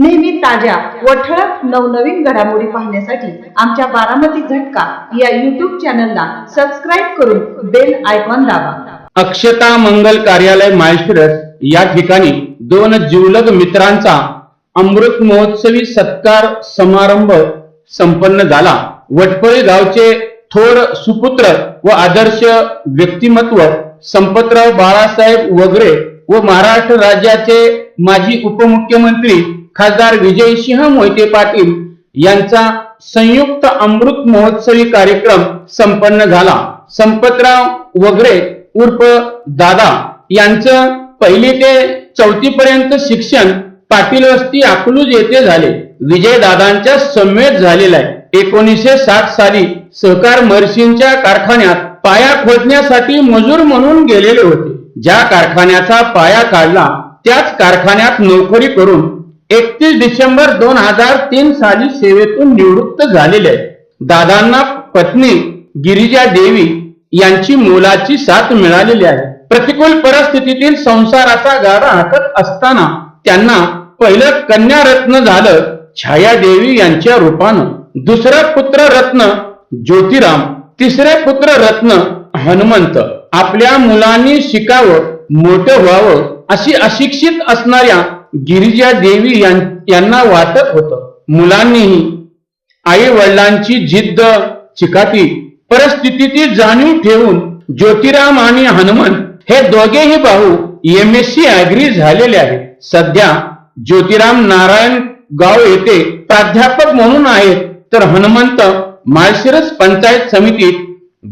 नेहमी ताज्या व ठळक नवनवीन घडामोडी पाहण्यासाठी आमच्या बारामती झटका या युट्यूब चॅनलला सबस्क्राईब करून बेल आयकॉन दाबा. अक्षता मंगल कार्यालय माहेश्वरस या ठिकाणी दोन जिवलग मित्रांचा अमृत महोत्सवी सत्कार समारंभ संपन्न झाला. वटपळी गावचे थोर सुपुत्र व आदर्श व्यक्तिमत्व संपतराव बाळासाहेब वगरे व महाराष्ट्र राज्याचे माजी उपमुख्यमंत्री खासदार विजयसिंह मोहिते पाटील यांचा संयुक्त अमृत महोत्सवी कार्यक्रम संपन्न झाला. संपतराव वगरे उर्फ दादा यांचं पहिली ते चौथी पर्यंत शिक्षण पाटील वस्ती अकलूज येथे झाले. विजय दादांच्या समेत झालेला आहे. एकोणीसशे साठ साली सहकार मर्षींच्या कारखान्यात पाया खोदण्यासाठी मजूर म्हणून गेलेले होते. ज्या कारखान्याचा पाया काढला त्याच कारखान्यात नोकरी करून एकतीस डिसेंबर दोन हजार तीन साली सेवेतून निवृत्त झालेले आहे दादांना पत्नी गिरिजा देवी यांची मोलाची साथ मिळालेली आहे. प्रतिकूल परिस्थितीतील संसाराचा गारा हाकत असताना त्यांना पहिलं कन्या रत्न झालं छायादेवी यांच्या रूपानं. दुसरं पुत्र रत्न ज्योतिराम तिसरे पुत्र रत्न हनुमंत. आपल्या मुलांनी शिकावं मोठं व्हावं अशी अशिक्षित असणाऱ्या गिरिजा देवी यांना वाटत होतं. मुलांनीही आई वडिलांची जिद्द चिकाटी परिस्थितीची जाणीव ठेवून ज्योतिराम आणि हनुमान हे दोघेही भाऊ एम एस सी अग्री झालेले आहेत. सध्या ज्योतिराम नारायण गाव येथे प्राध्यापक म्हणून आहेत. तर हनुमंत माळशिरस पंचायत समितीत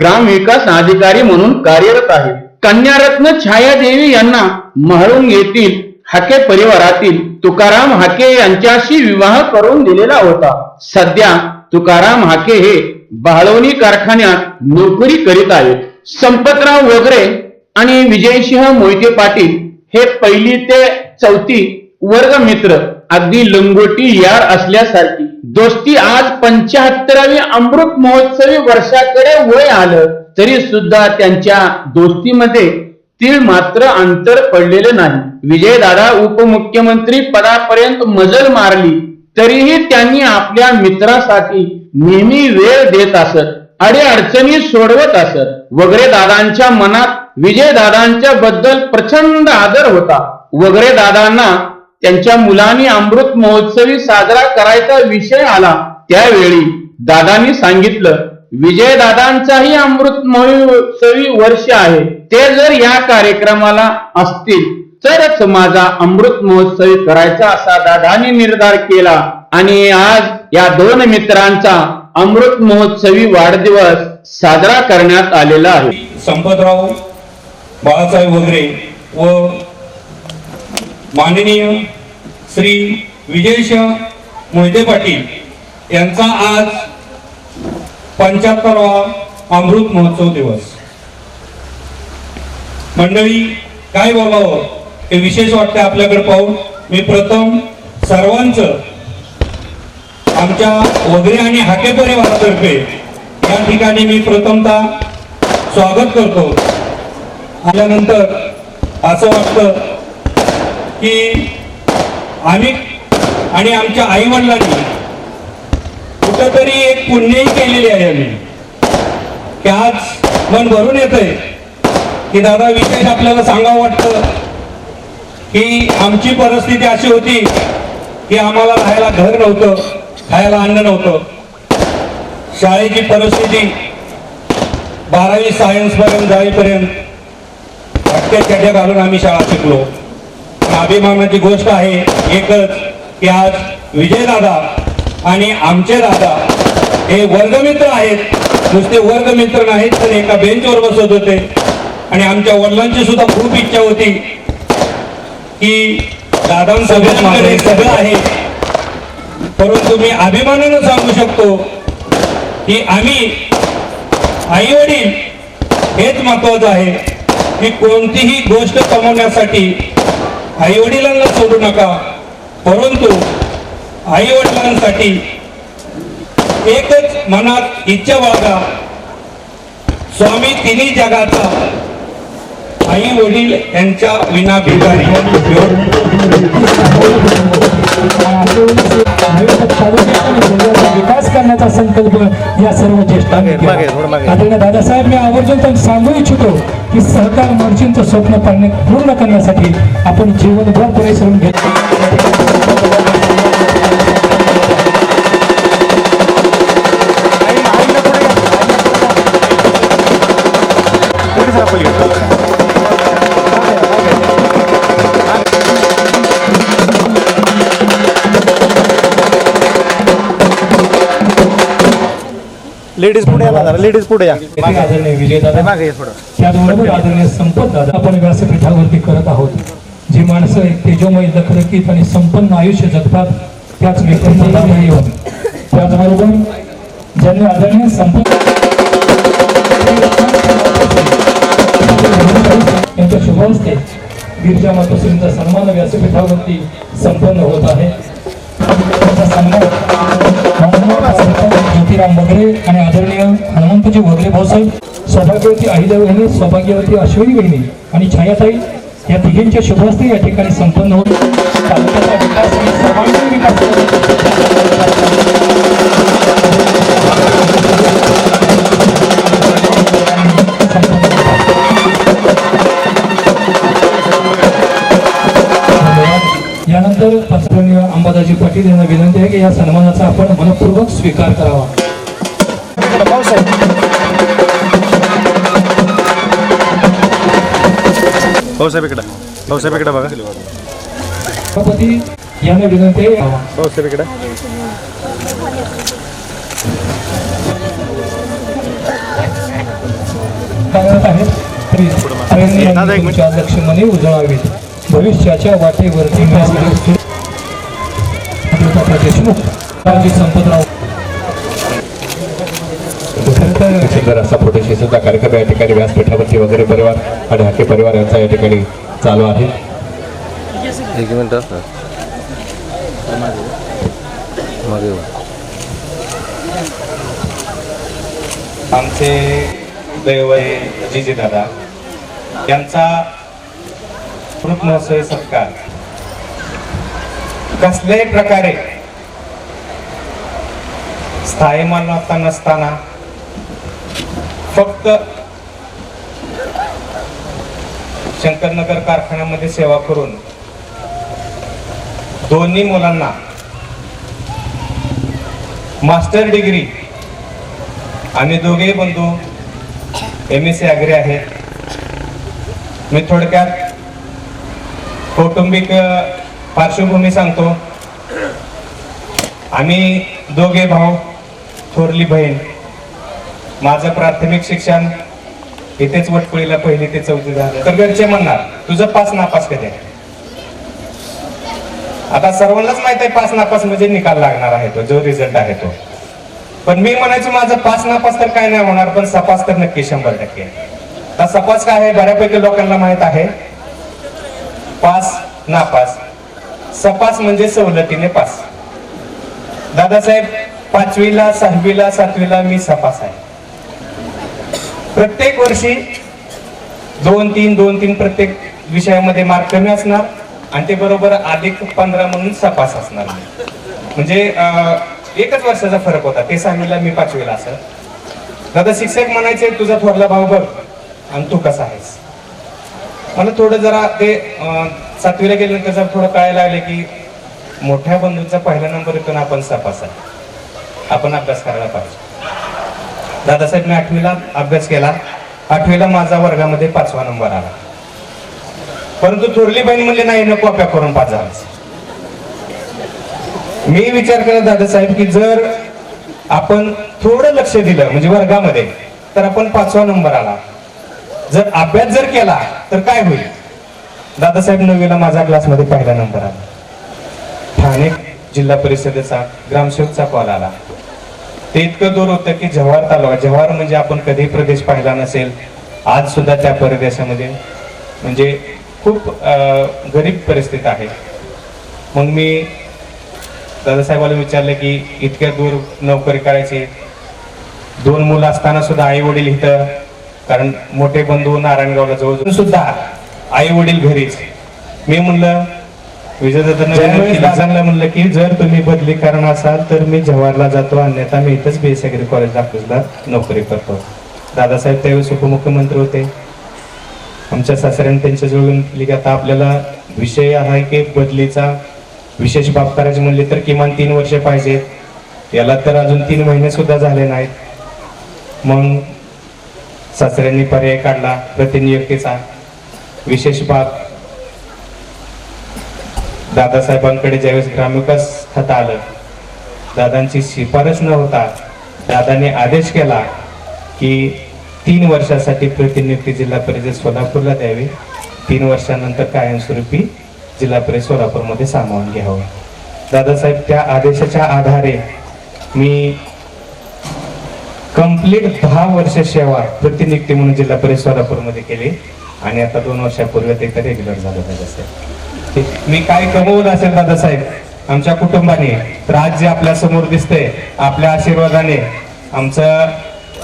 ग्राम विकास अधिकारी म्हणून कार्यरत आहेत. कन्यारत्न छायादेवी यांना म्हाळुंग येथील हाके परिवारातील तुकाराम हाके यांच्याशी विवाह करून दिलेला होता. सध्या तुकाराम हाके हे बाळवणी कारखान्यात नोकरी करीत आहेत. संपतराव वगैरे आणि विजयसिंह मोहिते पाटील हे पहिली ते चौथी वर्ग मित्र अगदी लंगोटी यार असल्यासारखी. दोस्ती आज पंच्याहत्तरावी अमृत महोत्सवी वर्षाकडे वय आलं तरी सुद्धा त्यांच्या दोस्तीमध्ये ती मात्र अंतर पडलेले नाही. विजयदादा उपमुख्यमंत्री पदापर्यंत मजल मारली तरीही त्यांनी आपल्या मित्रासाठी नेहमी वेळ देत असत आणि अडचणी सोडवत असत. वगैरे दादांच्या मनात विजय दादांच्या बद्दल प्रचंड आदर होता. वगैरे दादांना त्यांच्या मुलांनी अमृत महोत्सवी साजरा करायचा विषय आला. त्यावेळी दादांनी सांगितलं विजयदादांचाही अमृत महोत्सवी वर्ष आहे. ते जर या कार्यक्रमाला असतील तरच माझा अमृत महोत्सवी करायचा असा दादानी निर्धार केला. आणि आज या दोन मित्रांचा अमृत महोत्सवी वाढदिवस साजरा करण्यात आलेला आहे. संपतराव बाळासाहेब वगैरे व माननीय श्री विजयश मोहिते पाटील यांचा आज पंच्याहत्तरावा अमृत महोत्सव दिवस. मंडळी काय बोलावं हो? हे? विशेष वाटते आपल्याकडे पाहून. मी प्रथम सर्वांचं आमच्या वगैरे आणि हाके परिवारातर्फे या ठिकाणी मी प्रथमतः स्वागत करतो. आल्यानंतर असं वाटतं की आम्ही आणि आमच्या आई कुठं तरी एक पुण्यही केलेली आहे आम्ही. की आज मन भरून येतंय. की दादा विशेष आपल्याला सांगावं वाटतं की आमची परिस्थिती अशी होती की आम्हाला राहायला घर नव्हतं खायला अन्न नव्हतं. शाळेची परिस्थिती बारावी सायन्स पर्यंत जाईपर्यंत भटक्या चट्या घालून आम्ही शाळा शिकलो. अभिमानाची गोष्ट आहे एकच की आज विजय दादा आणि आमचे दादा हे वर्गमित्र आहेत. नुसते वर्गमित्र नाहीत तर एका बेंचवर बसत होते. आणि आमच्या वडिलांची सुद्धा खूप इच्छा होती की माझं हे सगळं आहे. परंतु मी अभिमानानं सांगू शकतो की आम्ही आई वडील हेच महत्वाचं आहे की कोणतीही गोष्ट कमवण्यासाठी आई वडिलांना सोडू नका. परंतु आई वडिलांसाठी एकच मनात इच्छा बाळगा. स्वामी तिन्ही जगाचा आई वडील यांच्या विना भिकारी. विकास करण्याचा संकल्प या सर्व ज्येष्ठांनी. आदरणीय दादासाहेब मी आवर्जून त्यांना सांगू इच्छितो की सरकार मर्जींचं स्वप्न पूर्ण करण्यासाठी आपण जीवनभर परिश्रम घेत लेडीज पुढे या लेडीज पुढे या. त्याचबरोबर आदरणीय संपत दादा आपण व्यासपीठावरती करत आहोत. जी माणसं एक तेजोमय लखलखीत आणि संपन्न आयुष्य जगतात त्याच व्यक्तींना नाही येऊन. त्याचबरोबर ज्यांनी आदरणीय संपत गिरजा मातोश्रींचा सन्मान व्यासपीठावरती संपन्न होत आहे. ज्योतिराम वगैरे आणि आदरणीय हनुमंतजी वगैरे भाऊसाहेब सौभाग्यवती अहिल्या वहिनी सौभाग्यवती अश्विनी वहिनी आणि छायाताई या तिघींच्या शुभहस्ते या ठिकाणी संपन्न होत तालुक्याचा विकास आणि सर्वांगीण विकास स्वीकार करावा. भाऊसाहेब इकडं. भाऊसाहेब इकडं बघा. सभापती यांना विनंती भाऊसाहेब इकडं. आहेत लक्ष्मणी उजळावीत. भविष्याच्या वाटेवरती देशमुख संपतराव सुंदर असा फोटोशी सुद्धा कार्यक्रम या ठिकाणी व्यासपीठावरती वगैरे परिवार आणि हाके परिवार यांचा या ठिकाणी चालू आहे. एक मिनिट आमचे दैव जिजे दादा यांचा मृत महोत्सवी सत्कार. कसल्याही प्रकारे स्थायी मालमत्ता नसताना फक्त शंकरनगर कारखान्यामध्ये सेवा करून दोन्ही मुलांना मास्टर डिग्री आम्ही दोघेही बंधू एम एस सी अग्री आहेत. मी थोडक्यात कौटुंबिक पार्श्वभूमी सांगतो. आम्ही दोघे भाऊ थोरली बहीण माझं प्राथमिक शिक्षण इथेच वटपुळीला पहिली ते चौथी झालं. तर घरचे म्हणणार तुझं पास नापास कधी आहे? आता सर्वांनाच माहीत आहे पास नापास म्हणजे निकाल लागणार आहे तो जो रिझल्ट आहे तो. पण मी म्हणायचो माझं पास नापास तर काय नाही होणार पण सपास तर नक्की शंभर टक्के आता सपास काय आहे? बऱ्यापैकी लोकांना माहीत आहे. पास नापास. सपास म्हणजे सवलतीने पास. दादासाहेब पाचवीला सहावीला सातवीला मी सपास आहे. प्रत्येक वर्षी दोन तीन दोन तीन प्रत्येक विषयामध्ये मार्क कमी असणार आणि ते बरोबर अधिक पंधरा म्हणून सपास असणार. म्हणजे एकच वर्षाचा फरक होता. ते सहावीला मी पाचवीला असं दादा शिक्षक म्हणायचे तुझा थोरला भाऊ बघ आणि तू कसा आहेस? मला थोडं जरा ते सातवीला गेल्यानंतर जरा थोडं कळायला लागले की मोठ्या बंधूंचा पहिला नंबर येतो आपण सपास आहे. आपण अभ्यास करायला पाहिजे. दादासाहेब मी आठवीला अभ्यास केला. आठवीला माझा वर्गामध्ये पाचवा नंबर आला. परंतु थोरली बहीण म्हणजे नाही नको कॉप्या करून पाच झाला. मी विचार केला दादासाहेब की जर आपण थोडं लक्ष दिलं म्हणजे वर्गामध्ये तर आपण पाचवा नंबर आला. जर अभ्यास जर केला तर काय होईल? दादासाहेब नववीला माझा क्लासमध्ये पहिला नंबर आला. ठाणे जिल्हा परिषदेचा ग्रामसेवकचा कॉल आला. ते इतकं दूर होतं की जव्हार तालुका जव्हार म्हणजे आपण कधी प्रदेश पाहिला नसेल आज सुद्धा त्या परदेशामध्ये. म्हणजे खूप गरीब परिस्थिती आहे. मग मी दादासाहेबाला विचारलं की इतक्या दूर नोकरी करायची? दोन मुलं असताना सुद्धा आई वडील इथं कारण मोठे बंधू नारायणगावला जवळ सुद्धा आई वडील घरीच. मी म्हणलं केली. सांगलं म्हणलं की जर तुम्ही बदली करणार असाल तर मी जवाहरला जातो. अन्यथा मी इथंच बीएस अग्री कॉलेज ऑफिसला नोकरी करतो. दादासाहेब त्यावेळेस उपमुख्यमंत्री होते. आमच्या सासऱ्याने त्यांच्या जवळून केली की आता आपल्याला विषय आहे की बदलीचा विशेष बाब करायची म्हणली तर किमान तीन वर्षे पाहिजेत. याला तर अजून तीन महिने सुद्धा झाले नाहीत. मग सासऱ्यांनी पर्याय काढला. प्रतिनियुक्तीचा विशेष बाब दादासाहेबांकडे ज्यावेळेस ग्रामविकास खातं आलं दादांची शिफारस न होता दादाने आदेश केला की तीन वर्षासाठी प्रतिनियुक्ती जिल्हा परिषद सोलापूरला द्यावी. तीन वर्षानंतर कायमस्वरूपी जिल्हा परिषद सोलापूरमध्ये सामावून घ्यावं. दादासाहेब त्या आदेशाच्या आधारे मी कंप्लीट दहा वर्ष सेवा प्रतिनियुक्ती म्हणून जिल्हा परिषद सोलापूरमध्ये केली आणि आता दोन वर्षापूर्वी ते रेग्युलर झालं दादासाहेब. मी काय कमवलं असेल दादासाहेब आमच्या कुटुंबाने तर आज जे आपल्यासमोर दिसतंय आपल्या आशीर्वादाने. आमचं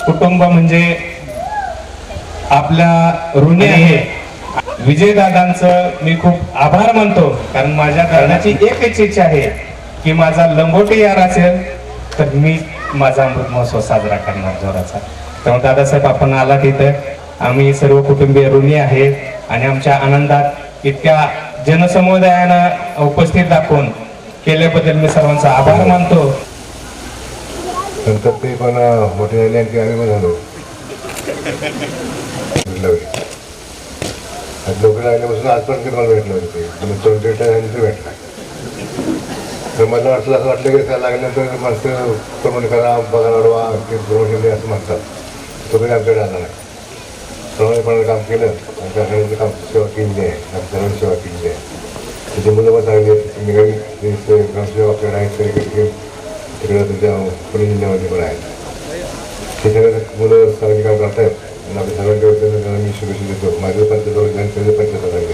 कुटुंब म्हणजे आपल्या ऋणी आहे. विजयदादांचं मी खूप आभार मानतो कारण माझ्या करण्याची एकच इच्छा आहे की माझा लंगोटी यार असेल तर मी माझा अमृत महोत्सव साजरा करणार जोराचा. तेव्हा दादासाहेब आपण आला तिथं आम्ही सर्व कुटुंबीय ऋणी आहे आणि आमच्या आनंदात इतक्या जनसमुदायानं उपस्थित दाखवून केल्याबद्दल मी सर्वांचा आभार मानतो. नंतर ते पण मोठे झाले आणि आम्ही पण झालो. नोकरी लागल्यापासून आजपर्यंत मला भेटलं होतं तुम्ही ते भेटला. तर मला वाटलं असं वाटलं की त्याला लागल्यानंतर माणसं प्रमोट करा बघा अडवा ते प्रमोशन द्या असं म्हणतात. तो काही आमच्याकडे आला नाही. प्रमाणेपणानं काम केलं आमच्या काम सेवा केली आहे. आमच्या सेवा केली आहे. त्याची मुलं पण चांगली आहेत त्याची निघाली ते ग्रामसेवा आपल्याकडे आहेत तरी तिकडे तुमच्या पुणे जिल्ह्यामध्ये पण आहेत ते सगळे मुलं चांगली काम करतायत आणि आपल्या सर्वांच्या त्यांना मी शुभेच्छा देतो माझ्या पंचायत वगैरे त्यांचे पंचायत आहे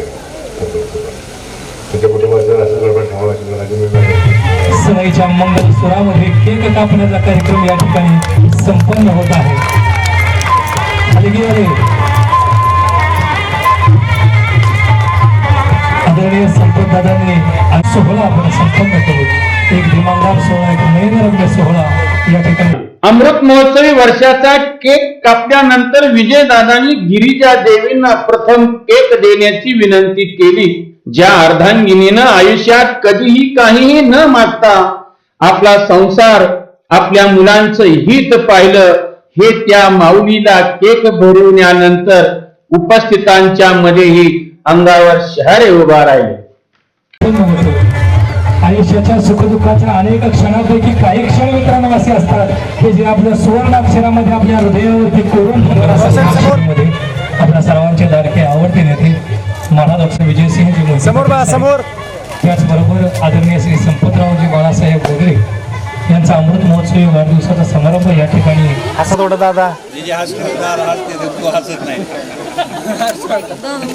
त्याच्या कुटुंबाचं असं गडबड ठेवावं अशी माझी मी मागणी. सराईच्या मंगल सुरामध्ये केक कापण्याचा कार्यक्रम या ठिकाणी संपन्न होत आहे आदरणीय संपत दादांनी आज सोहळा आपण संपन्न करू. एक दिमागदार सोहळा एक नयनरम्य सोहळा या ठिकाणी. अमृत महोत्सवी वर्षाचा केक कापल्यानंतर विजयदादांनी गिरिजा देवींना प्रथम केक देण्याची विनंती केली. ज्या अर्धांगिनीनं आयुष्यात कधीही काहीही न मागता आपला संसार आपल्या मुलांचं हित पाहिलं हे त्या माऊलीला केक भरवण्यानंतर उपस्थितांच्या मध्येही अंगावर शहारे उभा राहिले. आयुष्याच्या सुखदुःखाच्या अनेक क्षणापैकी काही क्षण मित्रांनो असे असतात. की जे आपल्या सुवर्ण अक्षरामध्ये आपल्या हृदयावरती कोरून मध्ये आपल्या सर्वांचे लाडके आवडते नेते महाराज विजयसिंहजी समोर समोर. त्याचबरोबर आदरणीय श्री संपतरावजी बाळासाहेब वगैरे यांचा अमृत महोत्सवी वाढदिवसाचा समारंभ या ठिकाणी असा थोडा दादा.